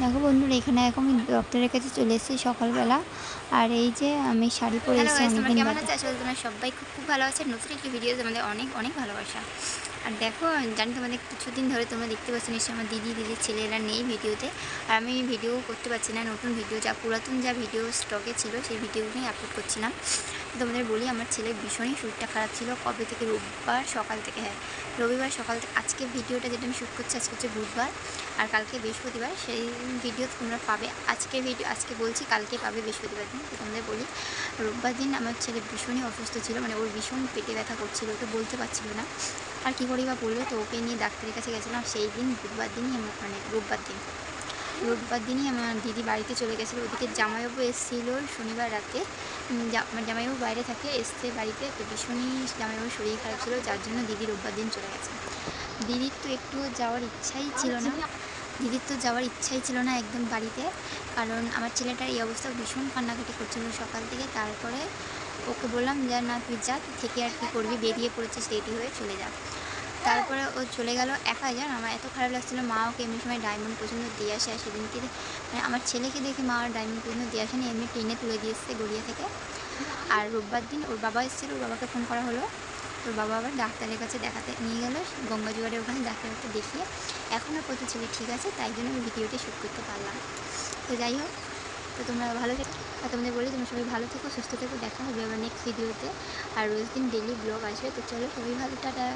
দেখো বন্ধুরা এখানে এখন আমি ডক্টরের কাছে চলে এসেছি সকালবেলা। আর এই যে আমি শাড়ি পরে এসেছি কেমন আছে আছো? আসলে তোমরা সবাই খুব খুব ভালো আছে। নতুন একটি ভিডিও তোমাদের অনেক অনেক ভালোবাসা। আর দেখো, জানি তোমাদের, কিছুদিন ধরে তোমরা দেখতে পাচ্ছ, নিশ্চয়ই আমার দিদি, দিদির ছেলেরা নেই ভিডিওতে। আর আমি ভিডিও করতে পারছি না, নতুন ভিডিও, যা পুরাতন যা ভিডিও স্টকে ছিল, সেই ভিডিওগুলোই আপলোড করছিলাম তোমাদের বলি, আমার ছেলের ভীষণই শরীরটা খারাপ ছিল। কবে থেকে রোববার সকাল থেকে হ্যাঁ রবিবার সকাল থেকে, আজকে ভিডিওটা যেটা আমি শ্যুট করছি, আজকে হচ্ছে বুধবার। আর কালকে বৃহস্পতিবার, সেই ভিডিও তোমরা পাবে। আজকে ভিডিও আজকে বলছি, কালকে পাবে বৃহস্পতিবার দিন। তো তোমাদের বলি, রোববার দিন আমার ছেলে ভীষণই অসুস্থ ছিল মানে ওর ভীষণ পেটে ব্যথা করছিল, ওকে বলতে পারছিল না। আর কী করি বা বলল তো ওকে নিয়ে ডাক্তারের কাছে গেছিলাম। সেই দিন বুধবার দিনই আমার মানে রোববার দিন। রোববার দিনই আমার দিদি বাড়িতে চলে গেছিল। ওদিকে জামাইবাবু এসেছিল শনিবার রাতে। আমার জামাইবাবু বাইরে থাকে, এসছে বাড়িতে। তো ভীষণই জামাইবাবুর শরীর খারাপ ছিল, যার জন্য দিদি রোববার দিন চলে গেছে। দিদির তো একটু যাওয়ার ইচ্ছাই ছিল না। দিদির তো যাওয়ার ইচ্ছাই ছিল না একদম বাড়িতে। কারণ আমার ছেলেটার এই অবস্থা ভীষণ কান্নাকাটি করছিল সকাল থেকে। তারপরে ওকে বললাম যে, না, তুই যা থেকে আর কি করবি? বেরিয়ে পড়েছিস, রেডি হয়ে চলে যা। তারপরে ও চলে গেল একা যান আমার এত খারাপ লাগছিল, মা ওকে এমনি সময় ডায়মন্ড পর্যন্ত দিয়ে আসে সেদিনকে মানে আমার ছেলেকে দেখে মা ডায়মন্ড পর্যন্ত দিয়ে আসেনি, এমনি ট্রেনে তুলে দিয়ে এসছে গড়িয়া থেকে। আর রোববার দিন ওর বাবা এসেছিল, ওর বাবাকে ফোন করা হলো। ওর বাবা আবার ডাক্তারের কাছে দেখাতে নিয়ে গেল গঙ্গা জোয়ারের ওখানে ডাক্তারকে দেখিয়ে। এখনও কত ছেলে ঠিক আছে, তাই জন্য আমি ভিডিওটি শ্যুট করতে পারলাম তো যাই হোক, তো তোমরা ভালো থেকো। আর তোমাদের বলি, তোমরা সবাই ভালো থেকো, সুস্থ থেকো, দেখা হবে আবার নেক্সট ভিডিওতে আর রোজ দিন ডেলি ব্লগ আসবে, তো চলো সবাই ভালো, টাটা।